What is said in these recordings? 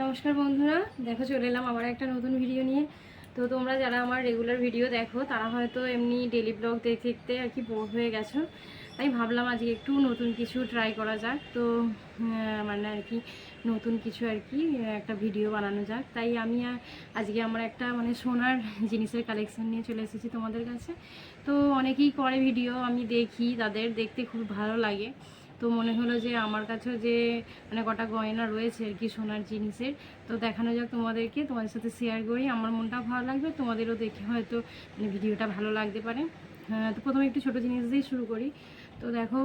নমস্কার বন্ধুরা, দেখো চলে এলাম আবার একটা নতুন ভিডিও নিয়ে। তো তোমরা যারা আমার রেগুলার ভিডিও দেখো, তারা হয়তো এমনি ডেলি ব্লগ দেখতে দেখতে আর কি বোর হয়ে গেছো। তাই ভাবলাম আজকে একটু নতুন কিছু ট্রাই করা যাক। তো মানে আর কি, নতুন কিছু আর কি একটা ভিডিও বানানো যাক। তাই আমি আজকে আমার একটা মানে সোনার জিনিসের কালেকশন নিয়ে চলে এসেছি তোমাদের কাছে। তো অনেকেই করে ভিডিও আমি দেখি, তাদের দেখতে খুব ভালো লাগে। তো মনে হলো যে আমার কাছেও যে মানে কটা গয়না রয়েছে আর কি সোনার জিনিসের তো দেখানো যাক তোমাদেরকে তোমাদের সাথে শেয়ার করি। আমার মনটাও ভালো লাগবে তোমাদেরও দেখে হয়তো মানে ভিডিওটা ভালো লাগতে পারে। হ্যাঁ, তো প্রথমে একটু ছোট জিনিস দিয়ে শুরু করি। তো দেখো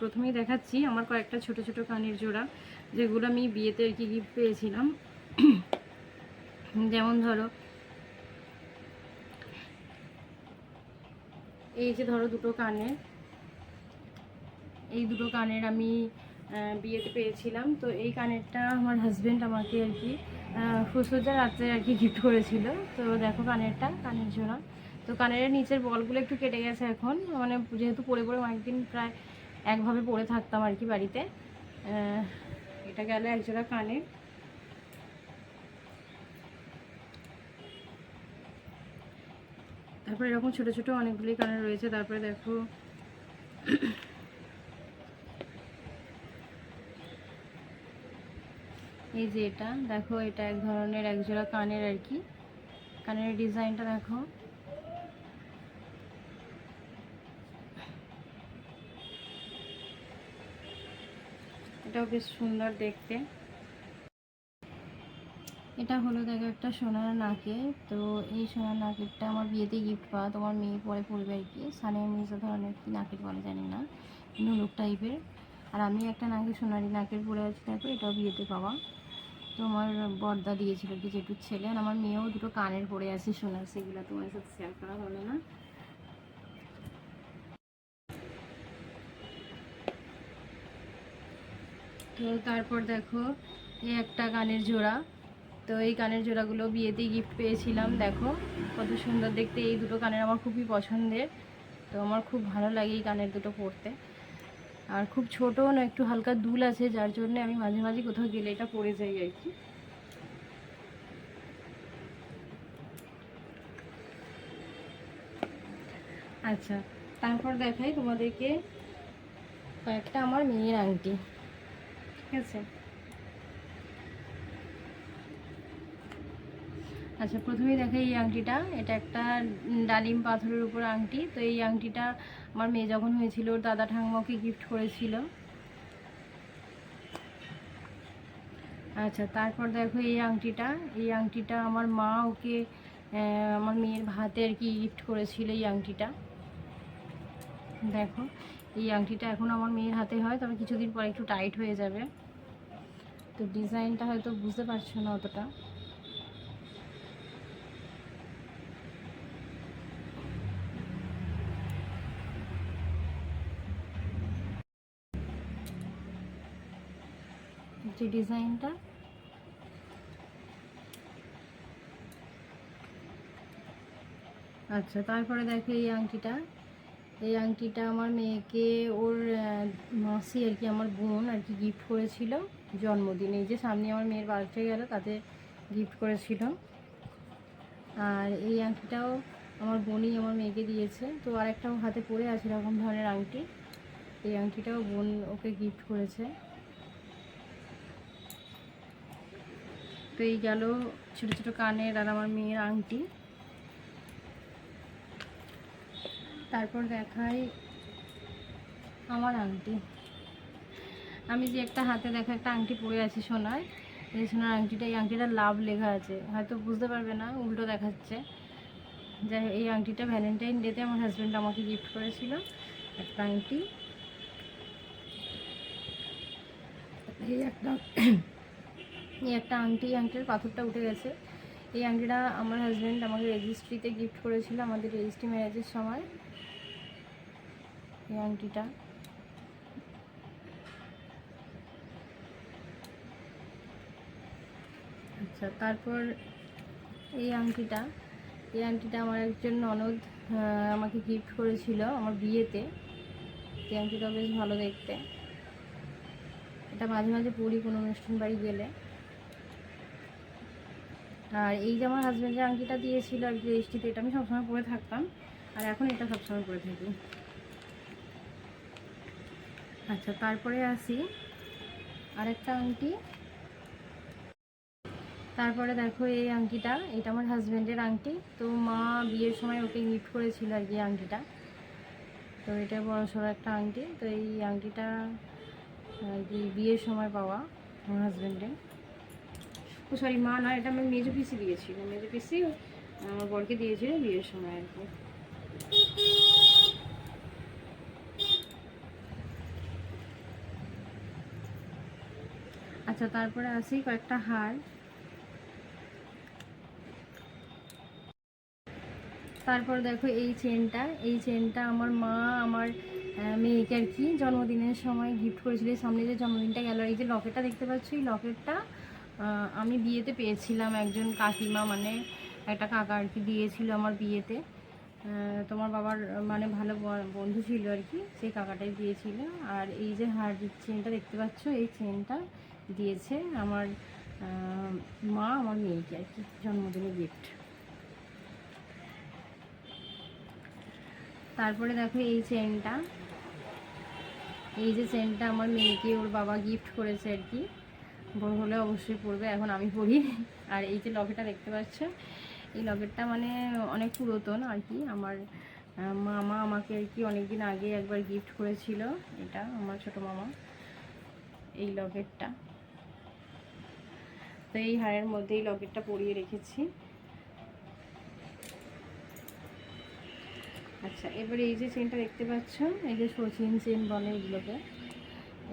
প্রথমেই দেখাচ্ছি আমার কয়েকটা ছোট ছোট কানের জোড়া যেগুলো আমি বিয়েতে আর কি গিফট পেয়েছিলাম। যেমন ধরো এই যে ধরো দুটো কানের। এই দুটো কানের আমি বিয়েতে পেয়েছিলাম। তো এই কানেরটা আমার হাজব্যান্ড আমাকে আর কি ফুসুজা রাত্রে আর কি গিফট করেছিল। তো দেখো কানেরটা, কানের জোড়া। তো কানের নিচের বলগুলো একটু কেটে গেছে এখন। মানে যেহেতু পরে পরে অনেকদিন প্রায় একভাবে পরে থাকতাম আর কি বাড়িতে। এটা গেল একজোড়া কানের। তারপরে এরকম ছোট ছোট অনেকগুলি কানের রয়েছে। তারপরে দেখো এই যে এটা, দেখো এটা এক ধরনের একজোড়া কানের আর কি। কানের ডিজাইনটা দেখো। এটাও বেশ সুন্দর দেখতে। এটা হলো দেখো একটা সোনার নাকে। তো এই সোনার নাকেরটা আমার বিয়েতে গিফট পাওয়া, তোমার মেয়ে পরে পড়বে আর কি। সানিয়া মির্জা ধরনের কি নাকের বলে জানি না নুলুক টাইপের আর আমি একটা নাকে সোনারি নাকের পরে আছি, দেখো এটাও বিয়েতে পাওয়া। তো আমার বর্দা দিয়েছিল কি জেঠুর ছেলে, আর আমার মেয়েও দুটো কানের পরে আছে সোনার সেগুলো তোমার সাথে শেয়ার করা হলো না। তো তারপর দেখো, এই একটা কানের জোড়া। তো এই কানের জোড়াগুলো বিয়েতে গিফট পেয়েছিলাম, দেখো, কত সুন্দর দেখতে। এই দুটো কানের আমার খুবই পছন্দের। তো আমার খুব ভালো লাগে এই কানের দুটো পরতে। আর খুব ছোটো না একটু হালকা দুল আছে, যার জন্য আমি মাঝে মাঝে কোথাও গেলে এটা পরে যাই আর কি। আচ্ছা তারপর দেখাই তোমাদেরকে কয়েকটা আমার মেয়ের আংটি, ঠিক আছে? আচ্ছা প্রথমেই দেখাই এই আংটিটা। এটা একটা ডালিম পাথরের উপর আংটি। তো এই আংটিটা আমার মেয়ে যখন হয়েছিল, ওর দাদা ঠাকুমাকে গিফট করেছিল। আচ্ছা তারপর দেখো এই আংটিটা। এই আংটিটা আমার মা ওকে আমার মেয়ের ভাতে আর কি গিফট করেছিল এই আংটিটা। দেখো, এই আংটিটা এখন আমার মেয়ের হাতে হয়, তবে কিছুদিন পরে একটু টাইট হয়ে যাবে। তো ডিজাইনটা হয়তো বুঝতে পারছ না অতটা। যে ডিজাইনটা। আচ্ছা তারপরে দেখো এই আংটিটা। এই আংটিটা আমার মেয়েকে ওর মাসি আর কি আমার বোন আর কি গিফট করেছিল জন্মদিনে। এই যে সামনে আমার মেয়ের বার্থডে গেল, তাতে গিফট করেছিল। আর এই আংটিটাও আমার বোনই আমার মেয়েকে দিয়েছে। তো আরেকটাও হাতে পরে আছে এরকম ধরনের আংটি। এই আংটিটাও বোন ওকে গিফট করেছে। তো এই গেল ছোটো ছোটো কানের আর আমার মেয়ের আংটি। তারপর দেখাই আমার আংটি। আমি যে একটা হাতে দেখা একটা আংটি পরে আছি সোনার। এই সোনার আংটিটা এই আংটিটা লাভ লেখা আছে। হয়তো বুঝতে পারবে না, উল্টো দেখাচ্ছে। যাই এই আংটিটা ভ্যালেন্টাইন ডেতে আমার হাজব্যান্ড আমাকে গিফট করেছিল একটা আংটি। এই একটা এই একটা আংটি আংটির পাথরটা উঠে গেছে। এই আংটিটা আমার হাজব্যান্ড আমাকে রেজিস্ট্রিতে গিফট করেছিল আমাদের রেজিস্ট্রি ম্যারেজের সময়। এই আংটিটা। আচ্ছা তারপর এই আংটিটা। এই আংটিটা আমার একজন ননদ আমাকে গিফট করেছিল আমার বিয়েতে। এই আংটিটা বেশ ভালো দেখতে। এটা মাঝে মাঝে পরি কোনো অনুষ্ঠান বাড়ি গেলে। আর এই যে আমার হাজব্যান্ড যে আংটিটা দিয়েছিল আর কি রেজিস্ট্রিতে এটা আমি সবসময় পরে থাকতাম। আর এখন এটা সবসময় পরে থাকি। আচ্ছা তারপরে আসি। আরেকটা আংটি। তারপরে দেখো এই আংটিটা, এটা আমার হাজব্যান্ডের আংটি। তো মা বিয়ের সময় ওকে গিফট করেছিল আর কি আংটিটা। তো এটা বড় সড়ো একটা আংটি। তো এই আংটিটা আর কি বিয়ের সময় পাওয়া আমার হাজব্যান্ডের ও সরি মা না এটা আমার মেজো পিসি দিয়েছিল। মেজো পিসি আমার বরকে দিয়েছিল বিয়ের সময় আর কি। আচ্ছা তারপরে আসি কয়েকটা হার। তারপর দেখো এই চেনটা এই চেনটা আমার মা আমার মেয়েকে আর কি জন্মদিনের সময় গিফট করেছিল। সামনে যে জন্মদিনটা গেল, এই যে লকেটটা দেখতে পাচ্ছ, এই লকেটটা আমি বিয়েতে পেয়েছিলাম একজন কাকিমা মানে একটা কাকা আর কি দিয়েছিল আমার বিয়েতে। তোমার বাবার মানে ভালো বন্ধু ছিল আর কি, সেই কাকাটাই দিয়েছিল। আর এই যে হার চেনটা দেখতে পাচ্ছ, এই চেনটা দিয়েছে আমার মা আমার মেয়েকে আর কি, জন্মদিনের গিফট তারপরে দেখো এই চেনটা। এই যে চেনটা আমার মেয়েকে ওর বাবা গিফট করেছে আর কি। বড় হলে অবশ্যই পড়বে, এখন আমি পড়ি। আর এই যে লকেটটা দেখতে পাচ্ছ, এই লকেটটা মানে অনেক পুরাতন আর কি। আমার মামা আমাকে আর কি অনেক দিন আগে একবার গিফট করেছিল, এটা আমার ছোট মামা, এই লকেটটা তো এই হারের মধ্যে এই লকেটটা পরিয়ে রেখেছি। আচ্ছা এবারে এই যে চেনটা দেখতে পাচ্ছ, এই যে সচিন চেন বলে এগুলোকে।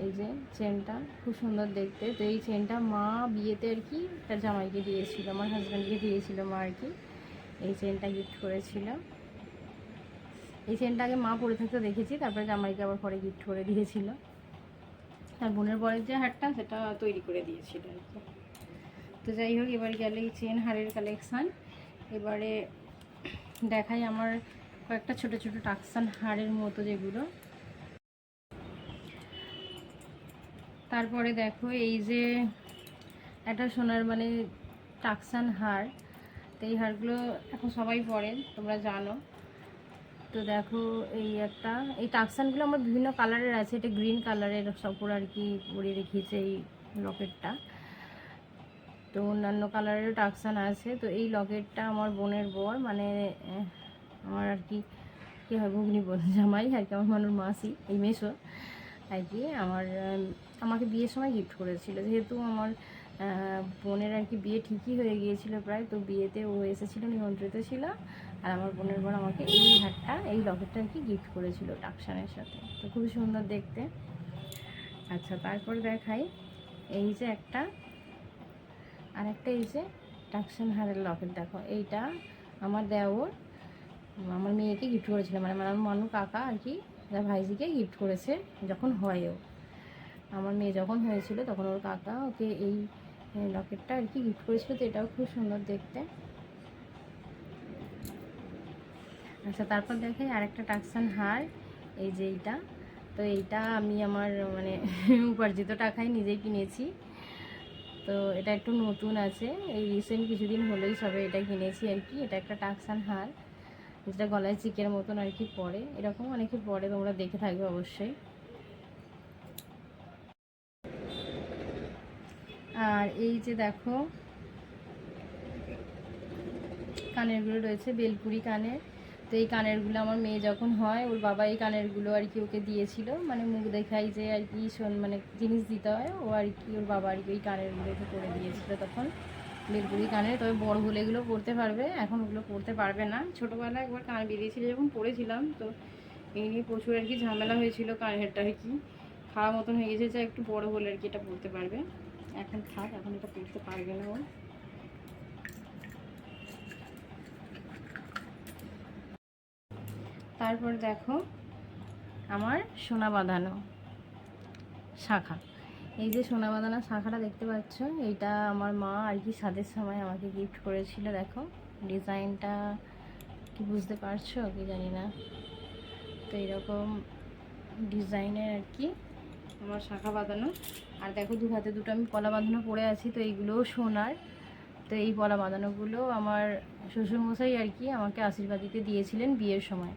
এই যে চেনটা, খুব সুন্দর দেখতে। তো এই চেনটা মা বিয়েতে আর কি তার জামাইকে দিয়েছিল, আমার হাজব্যান্ডকে দিয়েছিল মা আর কি। এই চেনটা গিফট করেছিল। এই চেনটা আগে মা পরে থাকতে দেখেছি, তারপরে জামাইকে আবার পরে গিফট করে দিয়েছিল। তার বোনের পরের যে হারটা, সেটা তৈরি করে দিয়েছিল আর কি। তো যাই হোক, এবার গেলে এই চেন হারের কালেকশান এবারে দেখাই আমার কয়েকটা ছোট ছোট টাকসান হাড়ের মতো যেগুলো। তারপরে দেখো এই যে একটা সোনার মানে টাকসান হার। তো এই হারগুলো এখন সবাই পরে, তোমরা জানো। তো দেখো এই একটা, এই টাকসানগুলো আমার বিভিন্ন কালারের আছে, এটা গ্রিন কালারের সব করে আর কি পরিয়ে রেখেছে এই লকেটটা। তো অন্যান্য কালারেরও টাকসান আছে, তো এই লকেটটা আমার বোনের বর মানে আমার আর কি, কী হয়, ঘুগনি বোন জামাই আর কি, আমার মানুষ মাসি, এই মেশো আর কি আমার আমাকে বিয়ের সময় গিফট করেছিল। যেহেতু আমার বোনের আর কি বিয়ে ঠিকই হয়ে গিয়েছিল প্রায়, তো বিয়েতে ও এসেছিল, নিমন্ত্রিত ছিল। আর আমার বোনের বোন আমাকে এই হারটা, এই লকেটটা আর কি গিফট করেছিল টাকসানের সাথে। তো খুবই সুন্দর দেখতে। আচ্ছা তারপর দেখাই। এই যে একটা, আর একটা এই যে টাকসান হারের লকেট, দেখো। এইটা আমার দেওর, আমার মেয়েকে গিফট করেছিল। মানে আমার মানু কাকা আর কি তার ভাইজিকে গিফট করেছে যখন হয়ও। আমার মেয়ে যখন হয়েছিল তখন ওর কাকা ওকে এই লকেটটা আর কি গিফট করেছিল তো এটাও খুব সুন্দর দেখতে। আচ্ছা তারপর দেখাই আরেকটা টাকসান হার, এই যে এইটা। তো এইটা আমি আমার মানে উপার্জিত টাকায় নিজেই কিনেছি। তো এটা একটু নতুন আছে, এই রিসেন্ট কিছুদিন হলেই সবে এটা কিনেছি আর কি। এটা একটা টাকসান হার। যেটা গলায় চিকের মতন আর কি পরে এরকম অনেকে পরে তোমরা দেখে থাকবে অবশ্যই। আর এই যে দেখো, কানেরগুলো রয়েছে, বেলপুরি কানের। তো এই কানেরগুলো আমার মেয়ে যখন হয়, ওর বাবা এই কানেরগুলো আর কি ওকে দিয়েছিল। মানে মুখ দেখাই যে আর কি শোন মানে জিনিস দিতে হয়, ও আর কি ওর বাবা আর কি ওই কানেরগুলো করে দিয়েছিল তখন। বেলপুরি কানে, তবে বড় হলে এগুলো পড়তে পারবে, এখন ওগুলো পড়তে পারবে না। ছোটোবেলায় একবার কান বেরিয়েছিল যখন পরেছিলাম তো এই নিয়ে প্রচুর আর কি ঝামেলা হয়েছিল কানেরটা আর কি। খাওয়া মতন হয়ে গেছে, যে একটু বড় হলে আর কি এটা পড়তে পারবে। এখন থাক, এখন এটা পড়তে পারবে না ও। তারপর দেখো, আমার সোনা বাঁধানো শাখা। এই যে সোনা বাঁধানো শাখাটা দেখতে পাচ্ছ এইটা আমার মা আর কি সাদের সময় আমাকে গিফট করেছিল, দেখো। ডিজাইনটা কি বুঝতে পারছ? কি জানি না। তো এরকম ডিজাইনের আর কি আমার শাখা বাঁধানো। আর দেখো, দু হাতে দুটো আমি কলা বাঁধানো পরে আছি, তো এইগুলোও সোনার। তো এই পলা বাঁধানোগুলো আমার শ্বশুরমশাই আর কি আমাকে আশীর্বাদ দিতে দিয়েছিলেন বিয়ের সময়।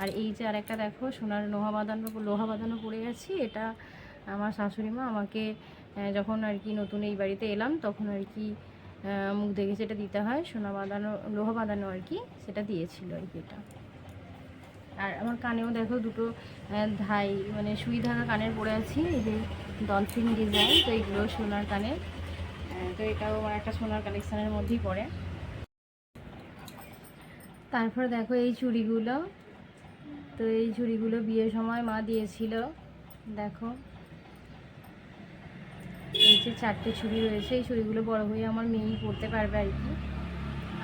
আর এই যে আরেকটা দেখো, সোনার লোহা বাঁধানো লোহা বাঁধানো পড়ে আছি, এটা আমার শাশুড়ি মা আমাকে যখন আর কি নতুন এই বাড়িতে এলাম, তখন আর কি মুখ দেখে যেটা দিতে হয়, সোনা বাঁধানো, লোহা বাঁধানো আর কি, সেটা দিয়েছিল আর কি এটা। আর আমার কানেও দেখো দুটো ধাই মানে সুই ধাগা কানের পরে আছি, এই যে ডলফিন ডিজাইন তো এইগুলো সোনার কানের। তো এটাও আমার একটা সোনার কালেকশানের মধ্যেই পড়ে। তারপর দেখো এই চুড়িগুলো, তো এই চুড়িগুলো বিয়ের সময় মা দিয়েছিল, দেখো। যে চারটে চুড়ি রয়েছে, এই চুড়িগুলো বড় হয়ে আমার মেয়েই পড়তে পারবে আর কি।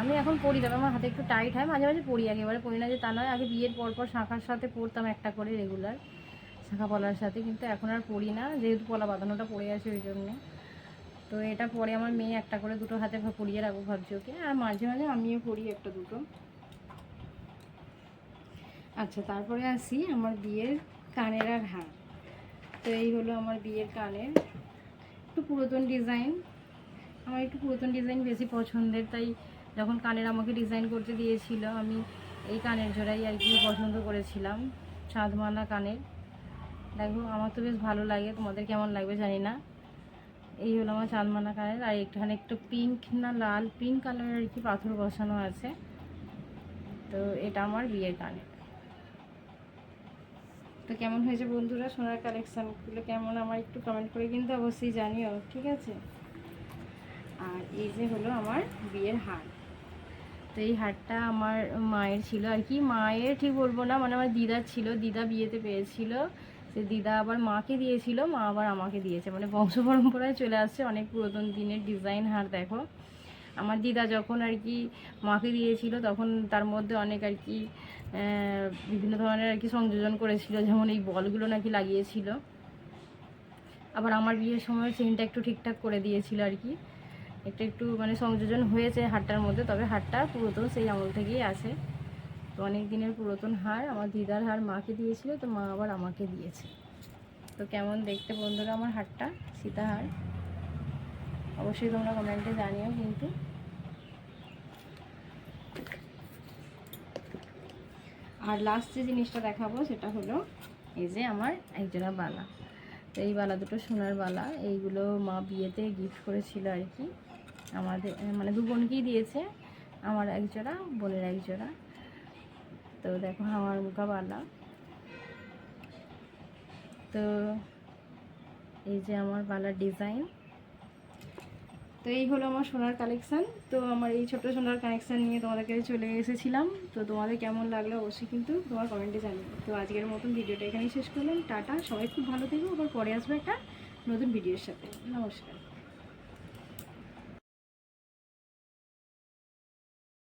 আমি এখন পড়ি তবে আমার হাতে একটু টাইট হয়, মাঝে মাঝে পরি একেবারে পড়ি না যে তা নয়, আগে বিয়ের পর পর শাখার সাথে পড়তাম একটা করে রেগুলার শাখা পলার সাথে, কিন্তু এখন আর পড়ি না, যেহেতু পলা বাঁধানোটা পড়ে আছে ওই জন্যে। তো এটা পরে আমার মেয়ে একটা করে দুটো হাতে পরিয়ে রাখব ভাবছি ওকে, আর মাঝে মাঝে আমিও পড়ি একটা দুটো। আচ্ছা তারপরে আসি আমার বিয়ের কানের আর হার। তো এই হলো আমার বিয়ের কানের। একটু পুরাতন ডিজাইন আমার একটু পুরাতন ডিজাইন বেশি পছন্দের, তাই যখন কানের আমাকে ডিজাইন করতে দিয়েছিল, আমি এই কানের জোড়াই আর কি পছন্দ করেছিলাম চাঁদমালা কানের। দেখো, আমার তো বেশ ভালো লাগে, তোমাদের কেমন লাগবে জানি না। এই হলো আমার চাঁদমালা কানের, আর একটুখানি একটু পিঙ্ক না লাল পিঙ্ক কালারের আর কি পাথর বসানো আছে। তো এটা আমার বিয়ের কানের। তো কেমন হয়েছে বন্ধুরা? সোনার কালেকশানগুলো কেমন? আমার একটু কমেন্ট করে কিন্তু অবশ্যই জানিও, ঠিক আছে? আর এই যে হলো আমার বিয়ের হার। তো এই হারটা আমার মায়ের ছিল আর কি। মায়ের ঠিক বলব না মানে আমার দিদার ছিল, দিদা বিয়েতে পেয়েছিল। সে দিদা আবার মাকে দিয়েছিল, মা আবার আমাকে দিয়েছে। মানে বংশ পরম্পরায় চলে আসছে অনেক পুরাতন দিনের ডিজাইন হার, দেখো। আমার দিদা যখন আর কি মাকে দিয়েছিল, তখন তার মধ্যে অনেক আর কি বিভিন্ন ধরনের আর কি সংযোজন করেছিল, যেমন এই বলগুলো নাকি লাগিয়েছিল। আবার আমার বিয়ের সময় চেনটা একটু ঠিকঠাক করে দিয়েছিল আর কি। একটু একটু মানে সংযোজন হয়েছে হারটার মধ্যে, তবে হারটা পুরাতন, সেই আমল থেকেই আছে। তো অনেক দিনের পুরাতন হার, আমার দিদার হার মাকে দিয়েছিল, তো মা আবার আমাকে দিয়েছে। তো কেমন দেখতে বন্ধুরা আমার হারটা সীতাহার? অবশ্যই তোমরা কমেন্টে জানিও কিন্তু। আর লাস্ট যে জিনিসটা দেখাবো সেটা হলো এই যে আমার একজোড়া বালা। তো এই বালা দুটো সোনার বালা, এইগুলো মা বিয়েতে গিফট করেছিল আর কি। আমাদের মানে দু বোনকেই দিয়েছে, আমার এক জোড়া বোনের এক জোড়া তো দেখো আমার মুখা বালা। তো এই যে আমার বালার ডিজাইন তো এই হলো আমার সোনার কালেকশান তো আমার এই ছোট সোনার কালেকশান নিয়ে তোমাদের কাছে চলে এসেছিলাম। তো তোমাদের কেমন লাগল অবশ্যই কিন্তু তোমার কমেন্টে জানিয়ে তো আজকের মতন ভিডিওটা এখানেই শেষ করলাম। টাটা, সবাই খুব ভালো থেকো। আবার পরে আসবে একটা নতুন ভিডিওর সাথে। নমস্কার।